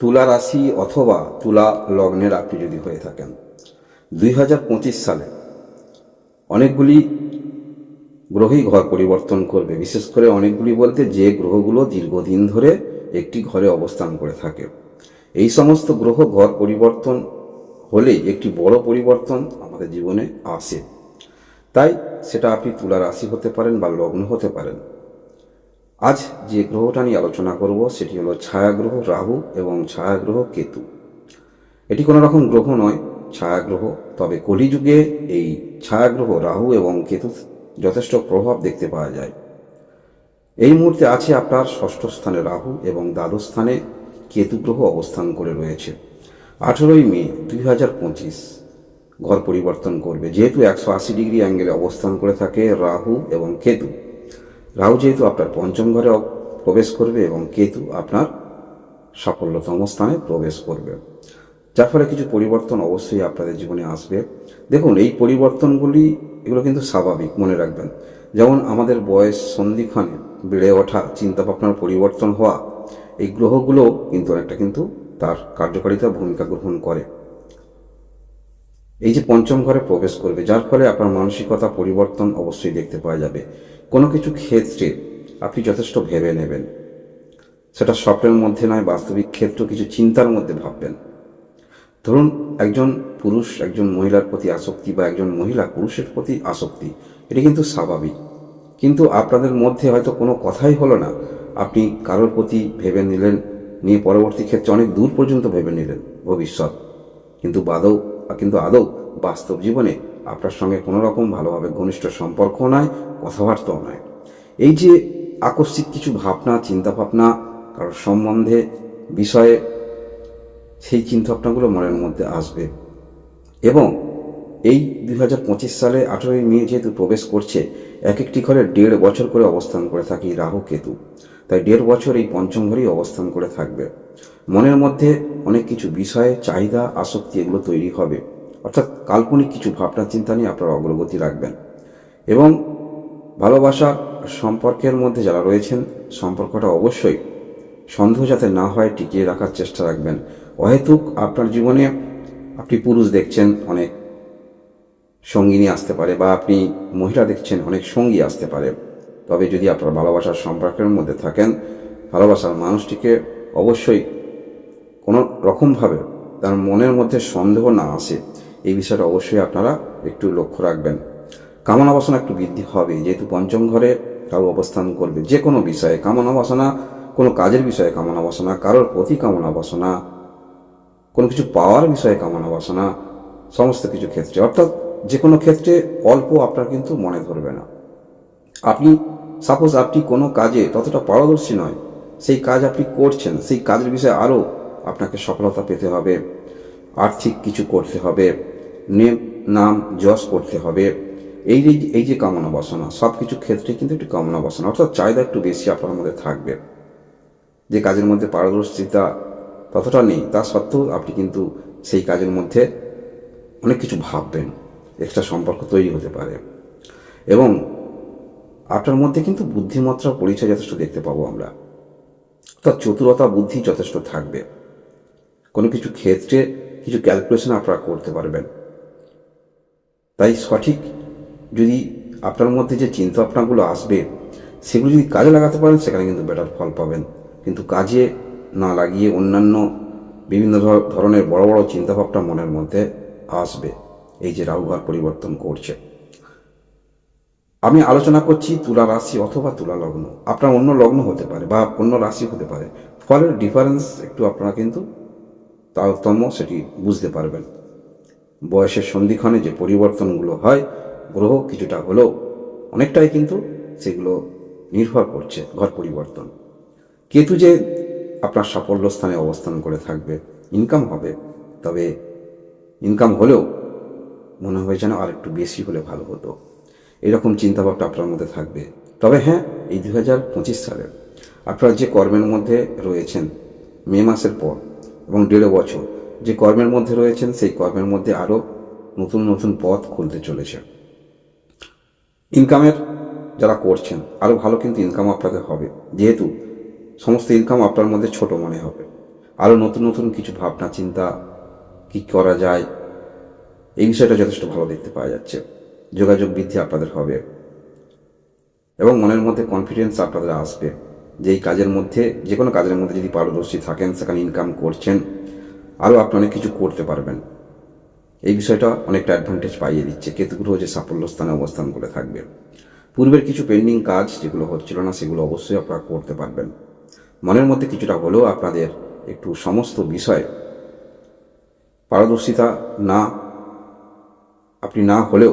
তুলা রাশি অথবা তুলা লগ্নের আপনি যদি হয়ে থাকেন, দুই হাজার পঁচিশ সালে অনেকগুলি গ্রহই ঘর পরিবর্তন করবে। বিশেষ করে অনেকগুলি বলতে যে গ্রহগুলো দীর্ঘদিন ধরে একটি ঘরে অবস্থান করে থাকে। এই সমস্ত গ্রহ ঘর পরিবর্তন হলেই একটি বড় পরিবর্তন আমাদের জীবনে আসে। তাই সেটা আপনি তুলা রাশি হতে পারেন বা লগ্ন হতে পারেন। আজ যে গ্রহটা নিয়ে আলোচনা করব সেটি হলো ছায়াগ্রহ রাহু এবং ছায়াগ্রহ কেতু। এটি কোনো রকম গ্রহ নয়, ছায়াগ্রহ। তবে কলিযুগে এই ছায়াগ্রহ রাহু এবং কেতু যথেষ্ট প্রভাব দেখতে পাওয়া যায়। এই মুহূর্তে আছে আপনার ষষ্ঠ স্থানে রাহু এবং দ্বাদশ স্থানে কেতু গ্রহ অবস্থান করে রয়েছে। আঠেরোই মে দুই হাজার পঁচিশ, ঘর পরিবর্তন করবে। যেহেতু একশো আশি ডিগ্রি অ্যাঙ্গেলে অবস্থান করে থাকে রাহু এবং কেতু। রাহু যেহেতু আপনার পঞ্চম ঘরে প্রবেশ করবে এবং কেতু আপনার সাফল্যতম স্থানে প্রবেশ করবে। যার ফলে কিছু পরিবর্তন অবশ্যই আপনাদের জীবনে আসবে। দেখুন, এই পরিবর্তনগুলি, এগুলো কিন্তু স্বাভাবিক, মনে রাখবেন। যেমন আমাদের বয়স সন্ধিক্ষণে বেড়ে ওঠা, চিন্তাভাবনার পরিবর্তন হওয়া, এই গ্রহগুলো কিন্তু অনেকটা কিন্তু তার কার্যকারিতা ভূমিকা গ্রহণ করে। এই যে পঞ্চম ঘরে প্রবেশ করবে, যার ফলে আপনার মানসিকতা পরিবর্তন অবশ্যই দেখতে পাওয়া যাবে। কোনো কিছু ক্ষেত্রে আপনি যথেষ্ট ভেবে নেবেন। সেটা স্বপ্নের মধ্যে নয়, বাস্তবিক ক্ষেত্র, কিছু চিন্তার মধ্যে ভাববেন। ধরুন, একজন পুরুষ, একজন মহিলার প্রতি আসক্তি বা একজন মহিলা পুরুষের প্রতি আসক্তি, এটি কিন্তু স্বাভাবিক। কিন্তু আপনাদের মধ্যে হয়তো কোনো কথাই হলো না। আপনি কারোর প্রতি ভেবে নিলেন, নিয়ে পরবর্তী ক্ষেত্রে অনেক দূর পর্যন্ত ভেবে নিলেন, ভবিষ্যৎ। কিন্তু বাদৌ কিন্তু আদৌ বাস্তব জীবনে আপনার সঙ্গে কোনো রকম ভালোভাবে ঘনিষ্ঠ সম্পর্ক নয় কথাবার্তাও নয় এই যে আকস্মিক কিছু ভাবনা, চিন্তাভাবনা, কারোর সম্বন্ধে বিষয়ে, সেই চিন্তাভাবনাগুলো মনের মধ্যে আসবে। এবং এই দুই হাজার পঁচিশ সালে আঠেরোই মে যেহেতু প্রবেশ করছে এক একটি ঘরে দেড় বছর করে অবস্থান করে থাকি রাহু কেতু। তাই দেড় বছর এই পঞ্চম ঘরেই অবস্থান করে থাকবে। মনের মধ্যে অনেক কিছু বিষয়ে, চাহিদা, আসক্তি এগুলো তৈরি হবে। অর্থাৎ কাল্পনিক কিছু ভাবনা চিন্তা নিয়ে আপনারা অগ্রগতি রাখবেন। এবং ভালোবাসা সম্পর্কের মধ্যে যারা রয়েছেন, সম্পর্কটা অবশ্যই সন্দেহ যাতে না হয় টিকিয়ে রাখার চেষ্টা রাখবেন। অহেতুক আপনার জীবনে আপনি পুরুষ দেখছেন, অনেক সঙ্গিনী আসতে পারে বা আপনি মহিলা দেখছেন, অনেক সঙ্গী আসতে পারে। তবে যদি আপনার ভালোবাসার সম্পর্কের মধ্যে থাকেন, ভালোবাসার মানুষটিকে অবশ্যই কোনো রকমভাবে তার মনের মধ্যে সন্দেহ না আসে। এই বিষয়টা অবশ্যই আপনারা একটু লক্ষ্য রাখবেন। কামনা বাসনা একটু বৃদ্ধি হবে, যেহেতু পঞ্চম ঘরে তাও অবস্থান করবে। যে কোনো বিষয়ে কামনা বাসনা, কোনো কাজের বিষয়ে কামনা বাসনা, কারোর প্রতি কামনা বাসনা, কোনো কিছু পাওয়ার বিষয়ে কামনা বাসনা, সমস্ত কিছু ক্ষেত্রে। অর্থাৎ যে কোনো ক্ষেত্রে অল্প আপনার কিন্তু মনে ধরবে না। আপনি সাপোজ আপনি কোনো কাজে ততটা পারদর্শী নয়, সেই কাজ আপনি করছেন, সেই কাজের বিষয়ে আরও আপনাকে সফলতা পেতে হবে। আর্থিক কিছু করতে হবে, নেম, নাম, যশ করতে হবে। এই যে এই যে কামনা বাসনা সব কিছু ক্ষেত্রে কিন্তু একটু কামনা বাসনা, অর্থাৎ চাহিদা একটু বেশি আপনার মধ্যে থাকবে। যে কাজের মধ্যে পারদর্শিতা ততটা নেই, তা সত্ত্বেও আপনি কিন্তু সেই কাজের মধ্যে অনেক কিছু ভাববেন এক্সট্রা সম্পর্ক তৈরি হতে পারে। এবং আপনার মধ্যে কিন্তু বুদ্ধিমত্তার পরিচয় যথেষ্ট দেখতে পাবো আমরা। অর্থাৎ চতুরতা বুদ্ধি যথেষ্ট থাকবে। কোনো কিছু ক্ষেত্রে কিছু ক্যালকুলেশন আপনারা করতে পারবেন। তাই সঠিক যদি আপনার মধ্যে যে চিন্তা ভাবনাগুলো আসবে, সেগুলো যদি কাজে লাগাতে পারেন, সেখানে কিন্তু বেটার ফল পাবেন। কিন্তু কাজে না লাগিয়ে অন্যান্য বিভিন্ন ধর- ধরনের বড় বড় চিন্তাভাবনা মনের মধ্যে আসবে। এই যে রাহুঘর পরিবর্তন করছে। আমি আলোচনা করছি তুলা রাশি অথবা তুলা লগ্ন। আপনার অন্য লগ্ন হতে পারে বা অন্য রাশি হতে পারে। ফলের ডিফারেন্স একটু আপনারা কিন্তু তারতম্য সেটি বুঝতে পারবেন। বয়সের সন্ধিক্ষণে যে পরিবর্তনগুলো হয়, গ্রহ কিছুটা হলেও অনেকটাই কিন্তু সেগুলো নির্ভর করছে ঘর পরিবর্তন। কেতু যে আপনার সাফল্য স্থানে অবস্থান করে থাকবে ইনকাম হবে, তবে ইনকাম হলেও মনে হয় যেন আর একটু বেশি হলে ভালো হতো। এরকম চিন্তাভাবনা আপনার মধ্যে থাকবে। তবে হ্যাঁ এই দু হাজার পঁচিশ সালে আপনারা যে কর্মের মধ্যে রয়েছেন, মে মাসের পর এবং দেড় বছর যে কর্মের মধ্যে রয়েছেন, সেই কর্মের মধ্যে আরও নতুন নতুন পথ খুলতে চলেছে। ইনকামের যারা করছেন, আরও ভালো কিন্তু ইনকাম আপনাদের হবে। যেহেতু সমস্ত ইনকাম আপনার মধ্যে ছোট মনে হবে। আরও নতুন নতুন কিছু ভাবনা, চিন্তা কি করা যায়, এই বিষয়টা যথেষ্ট ভালো দেখতে পাওয়া যাচ্ছে। যোগাযোগ বৃদ্ধি আপনাদের হবে এবং মনের মধ্যে কনফিডেন্স আপনাদের আসবে। যে এই কাজের মধ্যে, যে কোনো কাজের মধ্যে যদি পারদর্শী থাকেন, সেখানে ইনকাম করছেন, আরও আপনি অনেক কিছু করতে পারবেন। এই বিষয়টা অনেকটা অ্যাডভান্টেজ পাইয়ে দিচ্ছে। কেতুগ্রহ যে সাফল্য স্থানে অবস্থান করে থাকবে। পূর্বের কিছু পেন্ডিং কাজ যেগুলো হচ্ছিল না, সেগুলো অবশ্যই আপনারা করতে পারবেন। মনের মধ্যে কিছুটা হলেও আপনাদের একটু সমস্ত বিষয় পারদর্শিতা না, আপনি না হলেও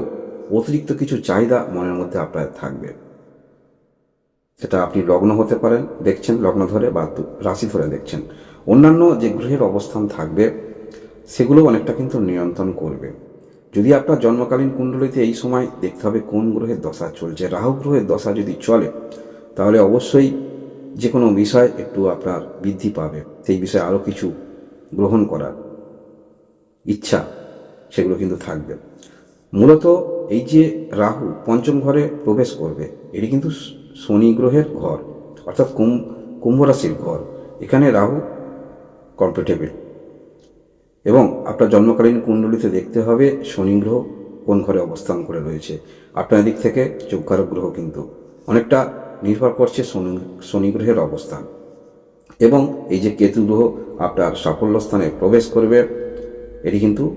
অতিরিক্ত কিছু চাহিদা মনের মধ্যে আপনার থাকবে। সেটা আপনি লগ্ন হতে পারেন, দেখছেন লগ্ন ধরে বা রাশি ধরে দেখছেন। অন্যান্য যে গ্রহের অবস্থান থাকবে, সেগুলো অনেকটা কিন্তু নিয়ন্ত্রণ করবে। যদি আপনার জন্মকালীন কুণ্ডলিতে এই সময় দেখতে হবে কোন গ্রহের দশা চলছে, রাহু গ্রহের দশা যদি চলে, তাহলে অবশ্যই যে কোনো বিষয় একটু আপনার বৃদ্ধি পাবে। সেই বিষয়ে আরও কিছু গ্রহণ করার ইচ্ছা, সেগুলো কিন্তু থাকবে। মূলত এই যে রাহু পঞ্চম ঘরে প্রবেশ করবে, এটি কিন্তু শনি গ্রহের ঘর, অর্থাৎ কুম, কুম্ভ রাশির ঘর। এখানে রাহু কমফোর্টেবল এবং আপনার জন্মকালীন কুণ্ডলিতে দেখতে হবে শনি গ্রহ কোন ঘরে অবস্থান করে রয়েছে। আপনার দিক থেকে যোগকারক গ্রহ কিন্তু অনেকটা নির্ভর করছে শনি শনি গ্রহের অবস্থান। এবং এই যে কেতু গ্রহ আপনার সাফল্য স্থানে প্রবেশ করবে, এটি কিন্তু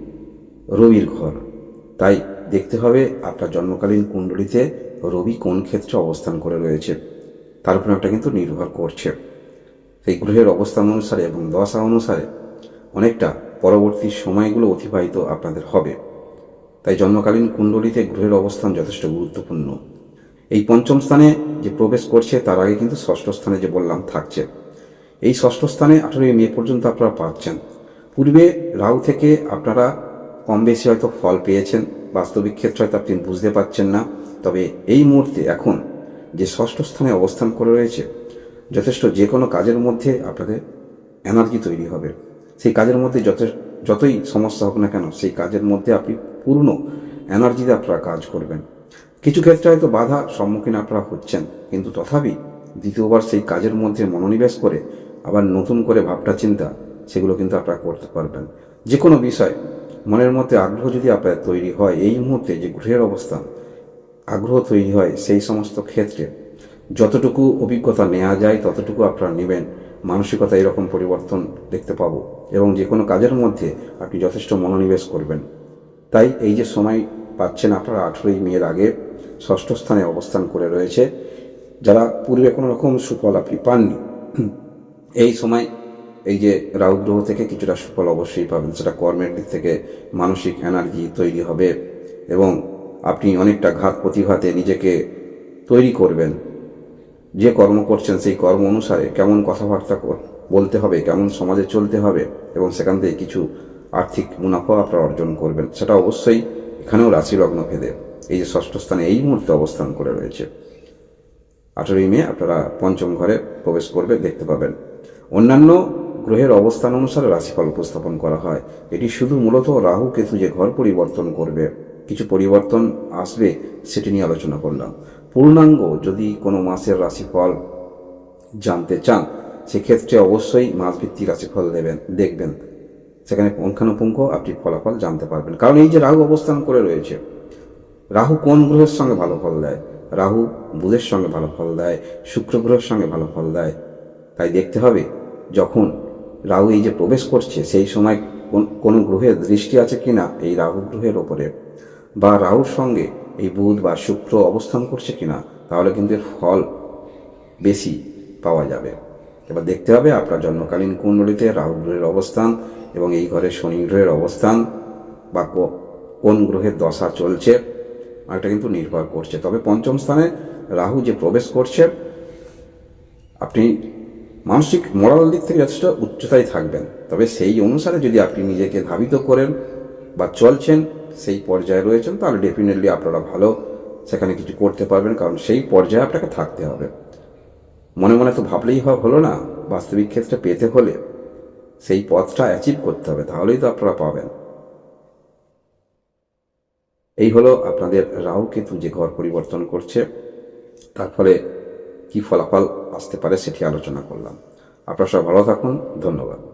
রবির ঘর। তাই দেখতে হবে আপনার জন্মকালীন কুণ্ডলিতে রবি কোন ক্ষেত্রে অবস্থান করে রয়েছে। তার উপর একটা কিন্তু নির্ভর করছে। সেই গ্রহের অবস্থান অনুসারে এবং দশা অনুসারে অনেকটা পরবর্তী সময়গুলো অতিবাহিত আপনাদের হবে। তাই জন্মকালীন কুণ্ডলিতে গ্রহের অবস্থান যথেষ্ট গুরুত্বপূর্ণ। এই পঞ্চম স্থানে যে প্রবেশ করছে, তার আগে কিন্তু ষষ্ঠ স্থানে যে বললাম থাকছে। এই ষষ্ঠ স্থানে আঠেরোই মে পর্যন্ত আপনারা পাচ্ছেন। পূর্বে রাহু থেকে আপনারা কম বেশি হয়তো ফল পেয়েছেন। বাস্তবিক ক্ষেত্রে হয়তো আপনি বুঝতে পারছেন না, তবে এই মুহূর্তে এখন যে ষষ্ঠ স্থানে অবস্থান করে রয়েছে, যথেষ্ট যে কোনো কাজের মধ্যে আপনাদের এনার্জি তৈরি হবে। সেই কাজের মধ্যে যত যতই সমস্যা হোক না কেন, সেই কাজের মধ্যে আপনি পূর্ণ এনার্জিতে আপনারা কাজ করবেন। কিছু ক্ষেত্রে হয়তো বাধা সম্মুখীন আপনারা হচ্ছেন, কিন্তু তথাপি দ্বিতীয়বার সেই কাজের মধ্যে মনোনিবেশ করে আবার নতুন করে ভাবনা চিন্তা সেগুলো কিন্তু আপনারা করতে পারবেন। যে কোনো বিষয় মনের মধ্যে আগ্রহ যদি আপনার তৈরি হয়, এই মুহূর্তে যে গ্রহের অবস্থান আগ্রহ তৈরি হয়, সেই সমস্ত ক্ষেত্রে যতটুকু অভিজ্ঞতা নেওয়া যায়, ততটুকু আপনারা নেবেন। মানসিকতা এরকম পরিবর্তন দেখতে পাবো এবং যে কোনো কাজের মধ্যে আপনি যথেষ্ট মনোনিবেশ করবেন। তাই এই যে সময় পাচ্ছেন আপনারা আঠেরোই মেয়ের আগে ষষ্ঠ স্থানে অবস্থান করে রয়েছে। যারা পূর্বে কোনো রকম সুফল আপনি পাননি, এই সময় এই যে রাহু গ্রহ থেকে কিছুটা সুফল অবশ্যই পাবেন, সেটা কর্মের দিক থেকে মানসিক এনার্জি তৈরি হবে এবং আপনি অনেকটা ঘাত প্রতিঘাতে নিজেকে তৈরি করবেন। যে কর্ম করছেন সেই কর্ম অনুসারে কেমন কথাবার্তা বলতে হবে, কেমন সমাজে চলতে হবে এবং সেখান থেকে কিছু আর্থিক মুনাফা আপনারা অর্জন করবেন, সেটা অবশ্যই এখানেও রাশি লগ্ন ভেদে। এই যে ষষ্ঠ স্থানে এই মুহূর্তে অবস্থান করে রয়েছে। আঠেরোই মে আপনারা পঞ্চম ঘরে প্রবেশ করবে, দেখতে পাবেন। অন্যান্য গ্রহের অবস্থান অনুসারে রাশিফল উপস্থাপন করা হয়। এটি শুধু মূলত রাহু কেতু যে ঘর পরিবর্তন করবে, কিছু পরিবর্তন আসবে সেটি নিয়ে আলোচনা করলাম। পূর্ণাঙ্গ যদি কোনো মাসের রাশিফল জানতে চান, সেক্ষেত্রে অবশ্যই মাসভিত্তিক রাশিফল দেবেন, দেখবেন। সেখানে পুঙ্খানুপুঙ্খ আপনি ফলাফল জানতে পারবেন। কারণ এই যে রাহু অবস্থান করে রয়েছে, রাহু কোন গ্রহের সঙ্গে ভালো ফল দেয়? রাহু বুধের সঙ্গে ভালো ফল দেয়, শুক্র গ্রহের সঙ্গে ভালো ফল দেয়। তাই দেখতে হবে, যখন রাহু এই যে প্রবেশ করছে, সেই সময় কোন- গ্রহের দৃষ্টি আছে কিনা এই রাহু গ্রহের ওপরে? বা রাহুর সঙ্গে এই বুধ বা শুক্র অবস্থান করছে কিনা, তাহলে কিন্তু এর ফল বেশি পাওয়া যাবে। এবার দেখতে হবে আপনার জন্মকালীন কুণ্ডলিতে রাহু গ্রহের অবস্থান এবং এই ঘরে শনি গ্রহের অবস্থান বা কোন গ্রহের দশা চলছে এটা কিন্তু নির্ভর করছে। তবে পঞ্চম স্থানে রাহু যে প্রবেশ করছে, আপনি মানসিক মোরাল দিক থেকে যথেষ্ট উচ্চতায় থাকবেন। তবে সেই অনুসারে যদি আপনি নিজেকে ধাবিত করেন বা চলছেন, সেই পর্যায়ে রয়েছেন, তাহলে ডেফিনেটলি আপনারা ভালো সেখানে কিছু করতে পারবেন, কারণ সেই পর্যায়ে আপনাকে থাকতে হবে। মনে মনে তো ভাবলেই হলো না? বাস্তবিক ক্ষেত্রে পেতে হলে সেই পথটা অ্যাচিভ করতে হবে, তাহলেই তো আপনারা পাবেন। এই হলো আপনাদের রাহু কেতু যে ঘর পরিবর্তন করছে। তার ফলে কী ফলাফল আসতে পারে সেটি আলোচনা করলাম। আপনারা সব ভালো থাকুন ধন্যবাদ।